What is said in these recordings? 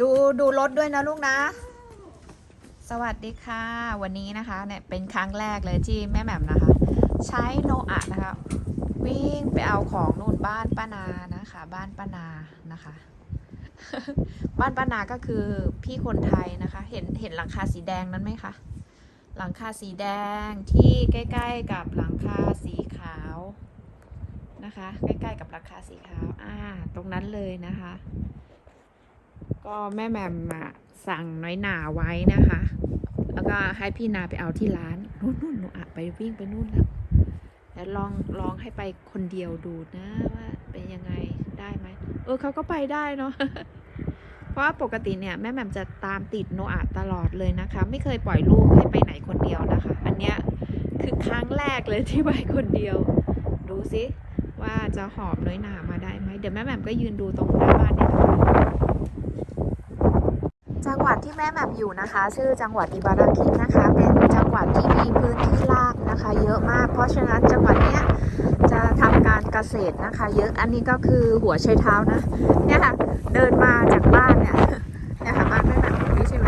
ดูดูรถด้วยนะลูกนะ สวัสดีค่ะ วันนี้นะคะเนี่ยเป็นครั้งแรกเลยที่แม่แหม่มนะคะ ใช้โนอะนะคะ วิ่งไปเอาของนู่นบ้านป้านานะคะ บ้านป้านานะคะ บ้านป้านาก็คือพี่คนไทยนะคะ เห็นเห็นหลังคาสีแดงนั้นไหมคะหลังคาสีแดงที่ใกล้ๆกับหลังคาสีขาวนะคะ ใกล้ๆกับหลังคาสีขาวอ่าตรงนั้นเลยนะคะ ก็แม่แมมสั่งน้อยหนาไว้นะคะ แล้วก็ให้พี่นาไปเอาที่ร้านนู่นนู่นหนูอะไปวิ่งไปนู่นแล้วแล้วลองลองให้ไปคนเดียวดูนะว่าเป็นยังไงได้ไหมเออเขาก็ไปได้เนาะเพราะว่าปกติเนี่ยแม่แมมจะตามติดโนอาตลอดเลยนะคะ ไม่เคยปล่อยลูกให้ไปไหนคนเดียวนะคะ อันเนี้ยคือครั้งแรกเลยที่ไปคนเดียว ดูสิว่าจะหอบน้อยหนามาได้ไหมเดี๋ยวแม่แหม่มก็ยืนดูตรงหน้าบ้านเนี่ย จังหวัดที่แม่แม่มอยู่นะคะ ชื่อจังหวัดอิบาราคินะคะ เป็นจังหวัดที่มีพื้นที่ราบนะคะ เยอะมาก เพราะฉะนั้นจังหวัดเนี้ยจะทำการเกษตรนะคะ เยอะอันนี้ก็คือหัวไชเท้านะเนี่ยค่ะเดินมาจากบ้านเนี่ยเนี่ยค่ะบ้านแม่แหม่มตรงนี้ใช่ไหม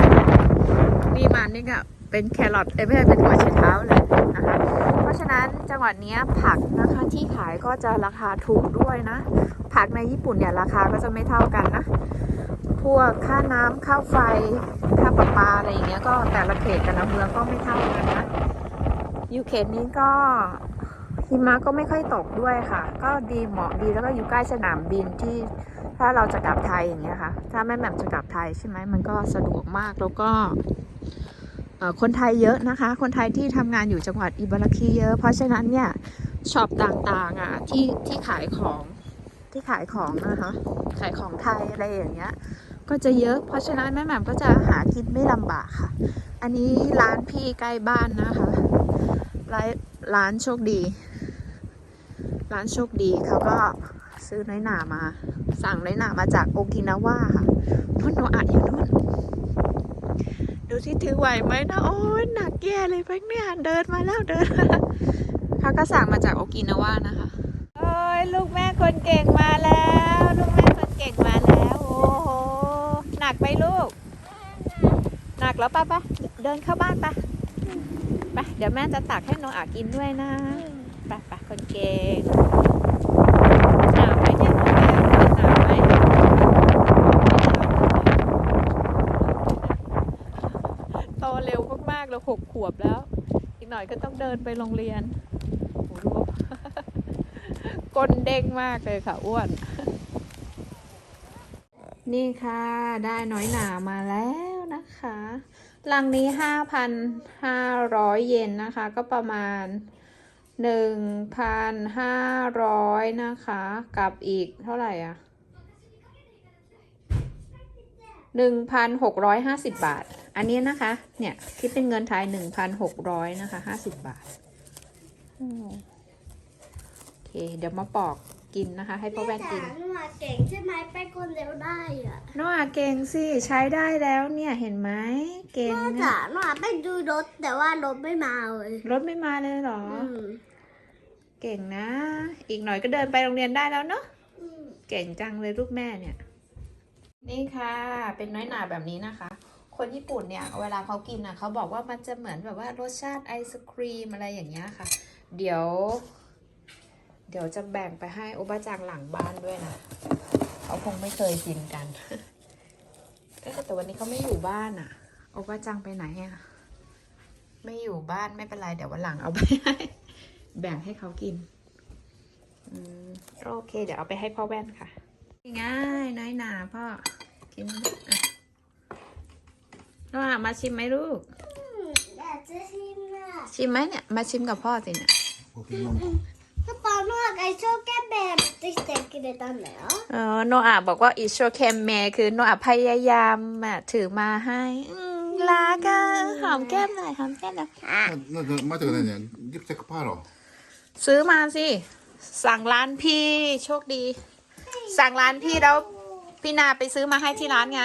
นี่มันนี่ก็เป็นแครอทเอ้ยไม่ใช่เป็นหัวไชเท้าเลยนะคะ เพราะฉะนั้นจังหวัดเนี้ยผักนะคะที่ขายก็จะราคาถูกด้วยนะ ผักในญี่ปุ่นเนี่ยราคาก็จะไม่เท่ากันนะ พวกค่าน้ำค่าไฟ ค่าประปาอะไรอย่างเงี้ยก็แต่ละเขตแต่ละเมืองก็ไม่เท่ากันนะอยู่เขตนี้ก็หิมะก็ไม่ค่อยตกด้วยค่ะ ก็ดีเหมาะดีแล้วก็อยู่ใกล้สนามบินที่ถ้าเราจะกลับไทยอย่างเงี้ยค่ะ ถ้าแม่แหม่มจะกลับไทยใช่ไหมมันก็สะดวกมากแล้วก็คนไทยเยอะนะคะ คนไทยที่ทำงานอยู่จังหวัดอิบาราคิเยอะ เพราะฉะนั้นเนี่ยช็อปต่างๆอะที่ที่ขายของที่ขายของนะคะขายของไทยอะไรอย่างเงี้ย ก็จะเยอะ เพราะฉะนั้นแม่แหม่มก็จะหากินไม่ลำบากค่ะ อันนี้ร้านพี่ใกล้บ้านนะคะ ร้านร้านโชคดี ร้านโชคดีเขาก็ซื้อน้อยหนามา สั่งน้อยหนามาจากโอกินาว่าค่ะนุ่นโนอะอยู่นู่นดูที่ถือไหวไหมนะโอ้ยหนักแย่เลยแป๊กเนี่ยเดินมาแล้วเดินเขาก็สั่งมาจากโอกินาว่านะคะโอ้ยลูกแม่คนเก่งมาแล้ว ลูกแม่คนเก่งมาแล้ว โอ้โหหนักไห มลูก หนักแล้วป่ะปะเดินเข้าบ้านปะไปเดี๋ยวแม่จะตักให้น้องอากินด้วยนะไปไปคนเก่งหนาวไหมเนี่ยน้องแม่หนาวไหมโตเร็วมากๆแล้วหกขวบแล้ว อีกหน่อยก็ต้องเดินไปโรงเรียนโอ้โหก้นเด้งมากเลยค่ะอ้วน นี่ค่ะได้น้อยหนามาแล้วนะคะลังนี้ห้าพันห้าร้อยเยนนะคะ ก็ประมาณหนึ่งพันห้าร้อยนะคะกับอีกเท่าไหร่อะหนึ่งพันหกร้อยห้าสิบบาท อันนี้นะคะ เนี่ยคิดเป็นเงินไทยหนึ่งพันหกร้อยนะคะห้าสิบบาทโอเค เดี๋ยวมาปอก กินนะคะ ให้พ่อแว่นกินหนูอะเก่งใช่ไหมไปคนเดียวได้อะน้องอาเก่งสิใช้ได้แล้วเนี่ยเห็นไหมเก่งนอกนะจากหนูอะไปดูรถแต่ว่ารถไม่มาเลยรถไม่มาเลยเหรออืมเก่งนะ อีกหน่อยก็เดินไปโรงเรียนได้แล้วเนาะอืมเก่งจังเลยลูกแม่เนี่ย นี่ค่ะ เป็นน้อยหนาแบบนี้นะคะ คนญี่ปุ่นเนี่ย เวลาเขากินอะเขาบอกว่ามันจะเหมือนแบบว่ารสชาติไอศครีมอะไรอย่างเงี้ยค่ะ เดี๋ยว เดี๋ยวจะแบ่งไปให้โอบาจังหลังบ้านด้วยนะ เขาคงไม่เคยกินกัน เอ๊ะแต่วันนี้เขาไม่อยู่บ้านอะ โอบาจังไปไหนอะ ไม่อยู่บ้านไม่เป็นไร เดี๋ยววันหลังเอาไปให้ แบ่งให้เขากิน อืมโอเค เดี๋ยวเอาไปให้พ่อแว่นค่ะ ง่ายน้อยหนาพ่อ กินอะน้องอะมาชิมไหมลูก อยากจะชิมอะชิมไหมเนี่ย มาชิมกับพ่อสิเนี่ยถ้าป 이소개매 부탁드렸다อโนอาบอกว่า 이소개매 คือโนอาพยายาม ถือมา ให้ล 음, ก็หอมแก้ม หน่อย หอมแก้ม หน่อย 나, บ,맞 아, 그 아니 야. 립스틱 팔 어. ซื้อมาสิ สั่งร้านพี่ โชคดี สั่งร้านพี่แล้ว พี่นาไปซื้อมาให้ที่ร้านไง.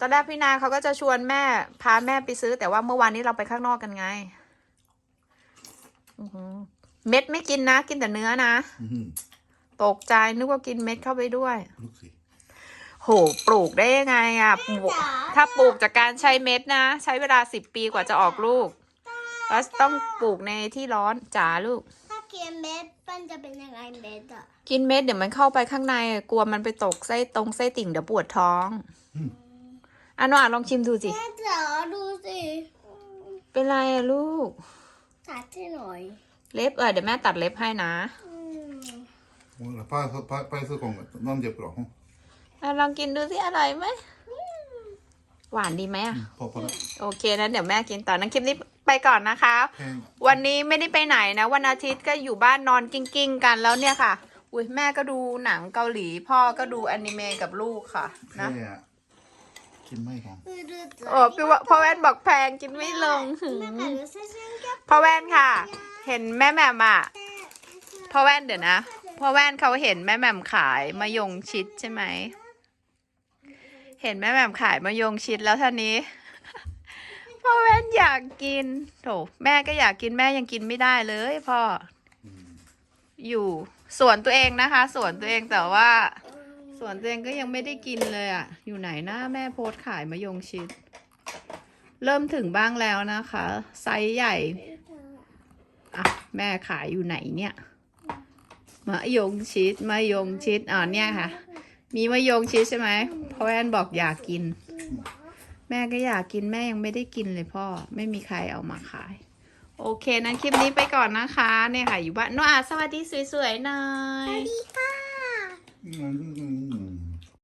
ตอนแรกพี่นาเขาก็จะชวนแม่ พาแม่ไปซื้อ แต่ว่าเมื่อวานนี้เราไปข้างนอกกันไง เม็ดไม่กินนะ กินแต่เนื้อนะตกใจนึกว่ากินเม็ดเข้าไปด้วย ลูกโห ปลูกได้ยังไงอะถ้าปลูกจากการใช้เม็ดนะ ใช้เวลาสิบปีกว่าจะออกลูก แล้วต้องปลูกในที่ร้อนจ๋าลูก ถ้ากินเม็ดมันจะเป็นยังไงเม็ดอะกินเม็ดเดี๋ยวมันเข้าไปข้างใน กลัวมันไปตกไส้ตรงไส้ติ่งเดี๋ยวปวดท้องอันว่าลองชิมดูสิจ๋าดูสิ เป็นไรอะลูก ตัดที่หน่อย เล็บเออเดี๋ยวแม่ตัดเล็บให้นะอืมโอ้ยป้าป้าป้าซื้อของน้ำเจ็บหรออะลองกินดูสิอร่อยไหมหวานดีไหมอะพอพอแล้วโอเคนะเดี๋ยวแม่กินต่อนั้นคลิปนี้ไปก่อนนะคะแพงวันนี้ไม่ได้ไปไหนนะ วันอาทิตย์ก็อยู่บ้านนอนกิ้งๆกันแล้วเนี่ยค่ะ อุ้ยแม่ก็ดูหนังเกาหลี พ่อก็ดูอนิเมะกับลูกค่ะแพนะงอะกินไม่ของคือดูสิโอ้พี่ว่าพ่อแว่นบอกแพงกินไม่ลงหืแม่มค่ะดูสิฉันแค่พ่อแว่นค่ะ เห็นแม่แหม่มอะพ่อแว่นเดี๋ยวนะพ่อแว่นเขาเห็นแม่แหม่มขายมะยงชิดใช่ไหม เห็นแม่แหม่มขายมะยงชิดแล้วท่านี้พ่อแว่นอยากกินโถแม่ก็อยากกินแม่ยังกินไม่ได้เลยพ่ออยู่สวนตัวเองนะคะสวนตัวเองแต่ว่าสวนตัวเองก็ยังไม่ได้กินเลยอะ่ะ อยู่ไหนนะแม่โพสขายมะยงชิด เริ่มถึงบ้างแล้วนะคะ ไซส์ใหญ่ แม่ขายอยู่ไหนเนี่ยมะยงชิดมะยงชิดอ่าเนี่ยค่ะ มีมะยงชิดใช่ไหมพ่อแอนบอกอยากกิน แม่ก็อยากกินแม่ยังไม่ได้กินเลยพ่อ ไม่มีใครเอามาขาย โอเคนั้นคลิปนี้ไปก่อนนะคะเนี่ยค่ะอยู่บ้านโนอาสวัสดีสวยๆหน่อยสวัสดีค่ะ